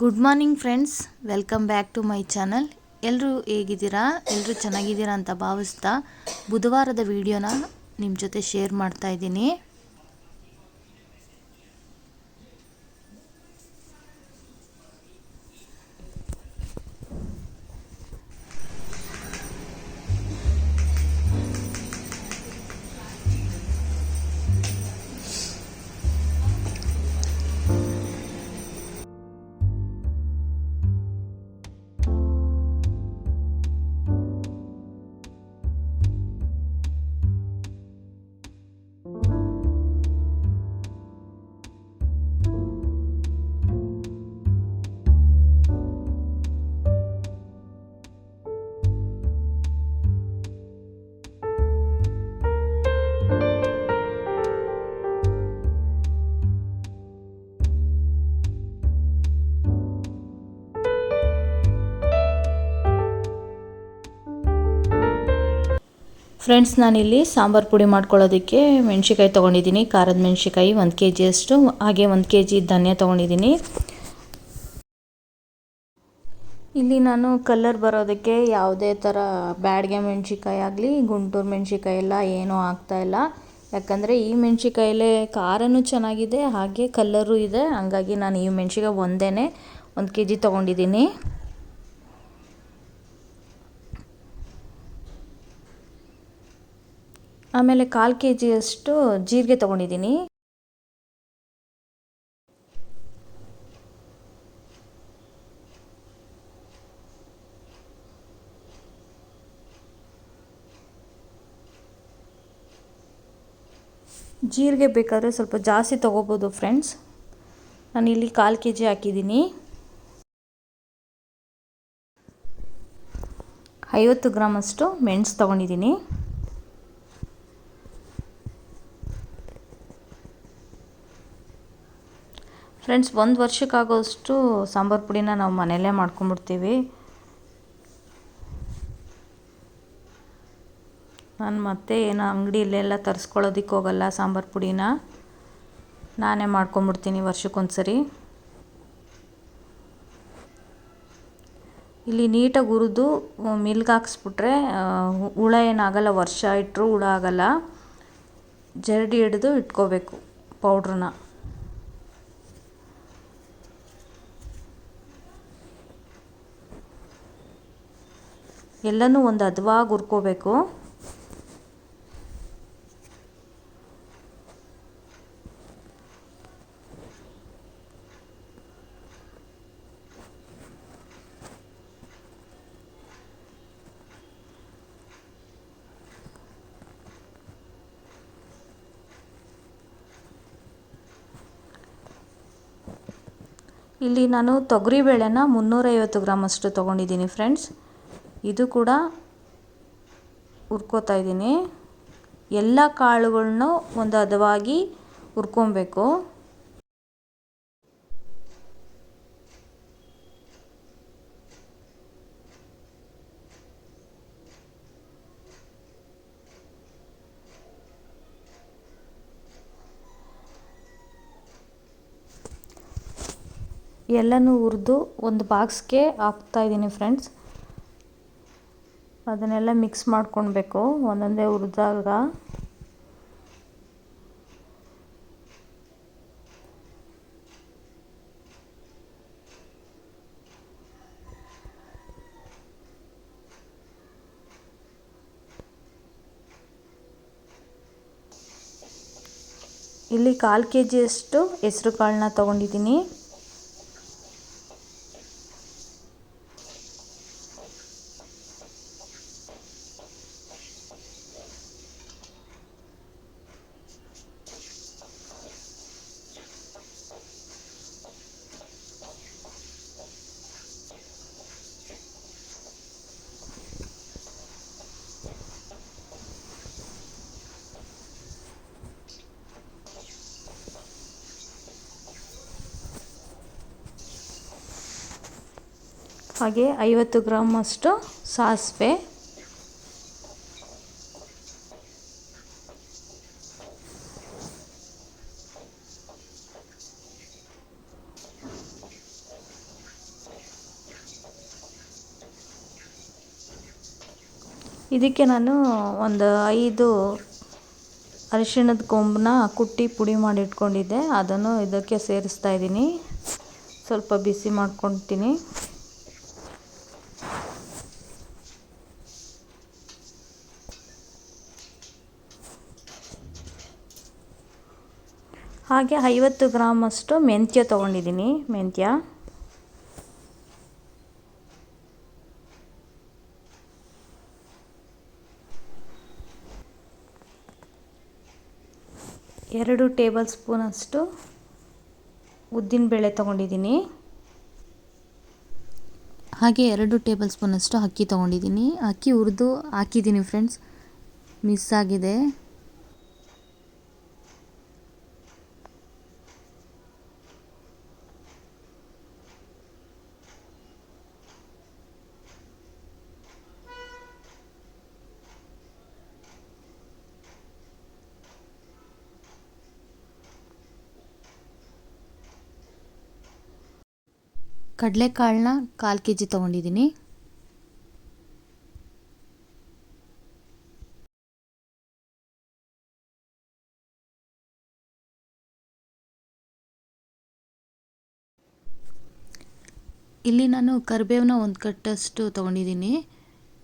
Good morning friends welcome back to my channel ಎಲ್ಲರೂ ಹೇಗಿದ್ದೀರಾ? ಎಲ್ಲರೂ ಚೆನ್ನಾಗಿದ್ದೀರಾ ಅಂತ ಭಾವಿಸ್ತಾ ಬುಧವಾರದ ವಿಡಿಯೋನ ನಿಮ್ಮ ಜೊತೆ ಶೇರ್ ಮಾಡ್ತಾ ಇದ್ದೀನಿ. ಫ್ರೆಂಡ್ಸ್, ನಾನಿಲ್ಲಿ ಸಾಂಬಾರು ಪುಡಿ ಮಾಡ್ಕೊಳ್ಳೋದಕ್ಕೆ ಮೆಣಸಿಕಾಯಿ ತೊಗೊಂಡಿದ್ದೀನಿ. ಖಾರದ ಮೆಣಸಿಕಾಯಿ ಒಂದು ಕೆ ಜಿಯಷ್ಟು ಹಾಗೆ ಒಂದು ಕೆ ಜಿ ಧನ್ಯ ತೊಗೊಂಡಿದ್ದೀನಿ. ಇಲ್ಲಿ ನಾನು ಕಲ್ಲರ್ ಬರೋದಕ್ಕೆ ಯಾವುದೇ ಥರ ಬ್ಯಾಡ್ಗೆ ಮೆಣಸಿಕಾಯಿ ಆಗಲಿ, ಗುಂಟೂರು ಮೆಣಸಿಕಾಯಿ ಎಲ್ಲ ಏನೂ ಆಗ್ತಾಯಿಲ್ಲ ಯಾಕಂದರೆ ಈ ಮೆಣಸಿಕಾಯಲ್ಲೇ ಖಾರನೂ ಚೆನ್ನಾಗಿದೆ, ಹಾಗೆ ಕಲ್ಲರೂ ಇದೆ. ಹಾಗಾಗಿ ನಾನು ಈ ಮೆಣಸಿಕಾಯಿ ಒಂದೇ ಒಂದು ಕೆ ಜಿ ತೊಗೊಂಡಿದ್ದೀನಿ. ಆಮೇಲೆ ಕಾಲು ಕೆ ಜಿಯಷ್ಟು ಜೀರಿಗೆ ತೊಗೊಂಡಿದ್ದೀನಿ. ಜೀರಿಗೆ ಬೇಕಾದರೆ ಸ್ವಲ್ಪ ಜಾಸ್ತಿ ತೊಗೋಬೋದು ಫ್ರೆಂಡ್ಸ್. ನಾನು ಇಲ್ಲಿ ಕಾಲು ಕೆ ಜಿ ಹಾಕಿದ್ದೀನಿ. ಐವತ್ತು ಗ್ರಾಮಷ್ಟು ಮೆಣಸು ತೊಗೊಂಡಿದ್ದೀನಿ. ಫ್ರೆಂಡ್ಸ್ ಒಂದು ವರ್ಷಕ್ಕಾಗೋಷ್ಟು ಸಾಂಬಾರು ಪುಡಿನ ನಾವು ಮನೆಯಲ್ಲೇ ಮಾಡ್ಕೊಂಬಿಡ್ತೀವಿ ನಾನು ಮತ್ತೆ ಏನು ಅಂಗಡಿಯಲ್ಲೆಲ್ಲ ತರಿಸ್ಕೊಳ್ಳೋದಕ್ಕೆ ಹೋಗಲ್ಲ ಸಾಂಬಾರು ಪುಡಿನ. ನಾನೇ ಮಾಡ್ಕೊಂಬಿಡ್ತೀನಿ ವರ್ಷಕ್ಕೊಂದ್ಸರಿ. ಇಲ್ಲಿ ನೀಟಾಗಿ ಹುರಿದು ಮಿಲ್ಗೆ ಹಾಕ್ಸ್ಬಿಟ್ರೆ ಹುಳ ಏನಾಗಲ್ಲ, ವರ್ಷ ಇಟ್ಟರೂ ಹುಳ ಆಗಲ್ಲ. ಜರಡಿ ಹಿಡಿದು ಇಟ್ಕೋಬೇಕು ಪೌಡ್ರನ್ನ. ಎಲ್ಲನೂ ಒಂದು ಹದವಾಗಿ ಹುರ್ಕೋಬೇಕು. ಇಲ್ಲಿ ನಾನು ತೊಗರಿಬೇಳೆನ ಮುನ್ನೂರೈವತ್ತು ಗ್ರಾಮಷ್ಟು ತೊಗೊಂಡಿದ್ದೀನಿ ಫ್ರೆಂಡ್ಸ್. ಇದು ಕೂಡ ಹುರ್ಕೋತಾ ಇದ್ದೀನಿ. ಎಲ್ಲ ಕಾಳುಗಳನ್ನು ಒಂದು ಹದವಾಗಿ ಹುರ್ಕೊಬೇಕು. ಎಲ್ಲನೂ ಹುರಿದು ಒಂದು ಬಾಕ್ಸ್ಗೆ ಹಾಕ್ತಾಯಿದ್ದೀನಿ ಫ್ರೆಂಡ್ಸ್. ಅದನ್ನೆಲ್ಲ ಮಿಕ್ಸ್ ಮಾಡ್ಕೊಳ್ಬೇಕು ಒಂದೊಂದೇ ಹುರಿದಾಗ. ಇಲ್ಲಿ ಕಾಲು ಕೆ ಜಿಯಷ್ಟು ಹೆಸ್ರು ಕಾಳನ್ನ ತೊಗೊಂಡಿದ್ದೀನಿ. ಹಾಗೆ ಐವತ್ತು ಗ್ರಾಮಷ್ಟು ಸಾಸಿವೆ. ಇದಕ್ಕೆ ನಾನು ಒಂದು ಐದು ಅರಿಶಿಣದ ಕೊಂಬನ್ನ ಕುಟ್ಟಿ ಪುಡಿ ಮಾಡಿ ಇಟ್ಕೊಂಡಿದ್ದೆ ಅದನ್ನು ಇದಕ್ಕೆ ಸೇರಿಸ್ತಾ ಇದ್ದೀನಿ. ಸ್ವಲ್ಪ ಬಿಸಿ ಮಾಡ್ಕೊತೀನಿ ಹಾಗೆ ಐವತ್ತು ಗ್ರಾಮಷ್ಟು ಮೆಂತ್ಯ ತೊಗೊಂಡಿದ್ದೀನಿ. ಮೆಂತ್ಯ. ಎರಡು ಟೇಬಲ್ ಸ್ಪೂನಷ್ಟು ಉದ್ದಿನಬೇಳೆ ತೊಗೊಂಡಿದ್ದೀನಿ. ಹಾಗೆ ಎರಡು ಟೇಬಲ್ ಸ್ಪೂನಷ್ಟು ಅಕ್ಕಿ ತೊಗೊಂಡಿದ್ದೀನಿ. ಅಕ್ಕಿ ಹುರಿದು ಹಾಕಿದ್ದೀನಿ ಫ್ರೆಂಡ್ಸ್. ಮಿಸ್ ಆಗಿದೆ. ಕಡಲೆಕಾಳನ್ನ ಕಾಲು ಕೆ ಜಿ ತೊಗೊಂಡಿದ್ದೀನಿ. ಇಲ್ಲಿ ನಾನು ಕರಿಬೇವನ್ನ ಒಂದು ಕಟ್ಟಷ್ಟು ತೊಗೊಂಡಿದ್ದೀನಿ.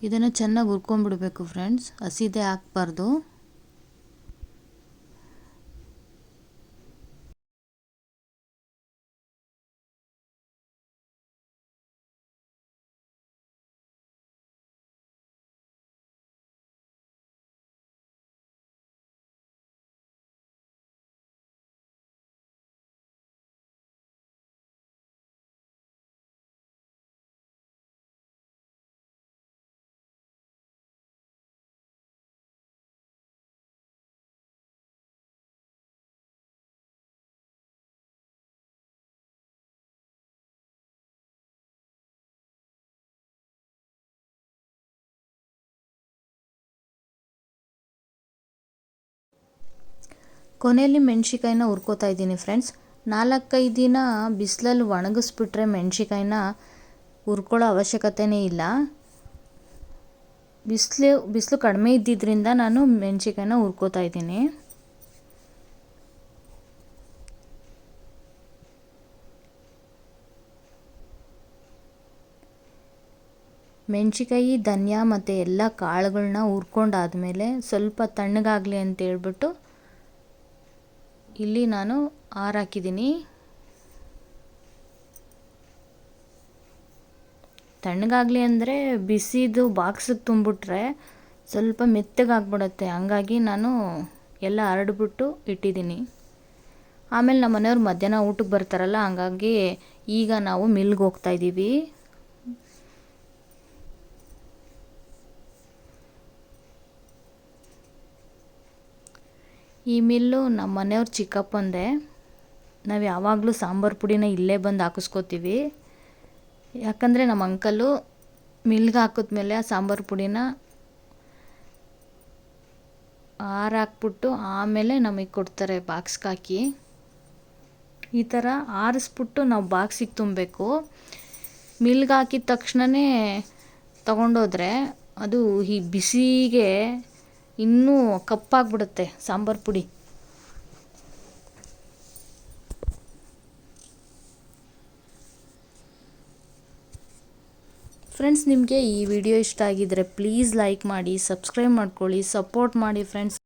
ಇದನ್ನು ಚೆನ್ನಾಗಿ ಹುರ್ಕೊಂಡ್ಬಿಡ್ಬೇಕು ಫ್ರೆಂಡ್ಸ್ ಹಸಿದೆ ಹಾಕ್ಬಾರ್ದು ಕೊನೆಯಲ್ಲಿ ಮೆಣ್ಸಿಕಾಯಿನ ಹುರ್ಕೋತಾ ಇದ್ದೀನಿ ಫ್ರೆಂಡ್ಸ್ ನಾಲ್ಕೈದು ದಿನ ಬಿಸಿಲಲ್ಲಿ ಒಣಗಿಸ್ಬಿಟ್ರೆ ಮೆಣ್ಸಿಕಾಯಿನ ಹುರ್ಕೊಳ್ಳೋ ಅವಶ್ಯಕತೆಯೇ ಇಲ್ಲ. ಬಿಸಿಲು ಬಿಸಿಲು ಕಡಿಮೆ ಇದ್ದಿದ್ದರಿಂದ ನಾನು ಮೆಣ್ಸಿಕಾಯಿನ ಹುರ್ಕೋತಾ ಇದ್ದೀನಿ. ಮೆಣಸಿಕಾಯಿ ಧನಿಯಾ ಮತ್ತು ಎಲ್ಲ ಕಾಳುಗಳನ್ನ ಹುರ್ಕೊಂಡಾದ್ಮೇಲೆ ಸ್ವಲ್ಪ ತಣ್ಣಗಾಗಲಿ ಅಂತ ಹೇಳ್ಬಿಟ್ಟು ಇಲ್ಲಿ ನಾನು ಆರು ಹಾಕಿದ್ದೀನಿ. ತಣ್ಣಗಾಗಲಿ ಅಂದರೆ ಬಿಸಿದು ಬಾಕ್ಸಿಗೆ ತುಂಬಿಟ್ರೆ ಸ್ವಲ್ಪ ಮೆತ್ತಗಾಗ್ಬಿಡುತ್ತೆ. ಹಂಗಾಗಿ ನಾನು ಎಲ್ಲ ಹರಡ್ಬಿಟ್ಟು ಇಟ್ಟಿದ್ದೀನಿ. ಆಮೇಲೆ ನಮ್ಮ ಮನೆಯವ್ರು ಮಧ್ಯಾಹ್ನ ಊಟಕ್ಕೆ ಬರ್ತಾರಲ್ಲ, ಹಂಗಾಗಿ ಈಗ ನಾವು ಮಿಲ್ಗೆ ಹೋಗ್ತಾಯಿದ್ದೀವಿ ಈ ಮಿಲ್ಲು ನಮ್ಮ ಮನೆಯವ್ರ ಚಿಕ್ಕಪ್ಪಂದೆ, ನಾವು ಯಾವಾಗಲೂ ಸಾಂಬಾರು ಪುಡಿನ ಇಲ್ಲೇ ಬಂದು ಹಾಕಿಸ್ಕೋತೀವಿ. ಯಾಕಂದರೆ ನಮ್ಮ ಅಂಕಲು ಮಿಲ್ಗೆ ಹಾಕಿದ್ಮೇಲೆ ಆ ಸಾಂಬಾರು ಪುಡಿನ ಆರಾಕ್ಬಿಟ್ಟು ಆಮೇಲೆ ನಮಗೆ ಕೊಡ್ತಾರೆ ಬಾಕ್ಸ್ಗೆ ಹಾಕಿ. ಈ ಥರ ಆರಿಸ್ಬಿಟ್ಟು ನಾವು ಬಾಕ್ಸಿಗೆ ತುಂಬಬೇಕು. ಮಿಲ್ಗೆ ಹಾಕಿದ ತಕ್ಷಣವೇ ತಗೊಂಡೋದ್ರೆ ಅದು ಈ ಬಿಸಿಗೆ ಇನ್ನೂ ಕಪ್ಪಾಗ್ಬಿಡುತ್ತೆ ಸಾಂಬಾರು ಪುಡಿ. ಫ್ರೆಂಡ್ಸ್ ನಿಮಗೆ ಈ ವಿಡಿಯೋ ಇಷ್ಟ ಆಗಿದ್ದರೆ ಪ್ಲೀಸ್ ಲೈಕ್ ಮಾಡಿ ಸಬ್ಸ್ಕ್ರೈಬ್ ಮಾಡ್ಕೊಳ್ಳಿ ಸಪೋರ್ಟ್ ಮಾಡಿ ಫ್ರೆಂಡ್ಸ್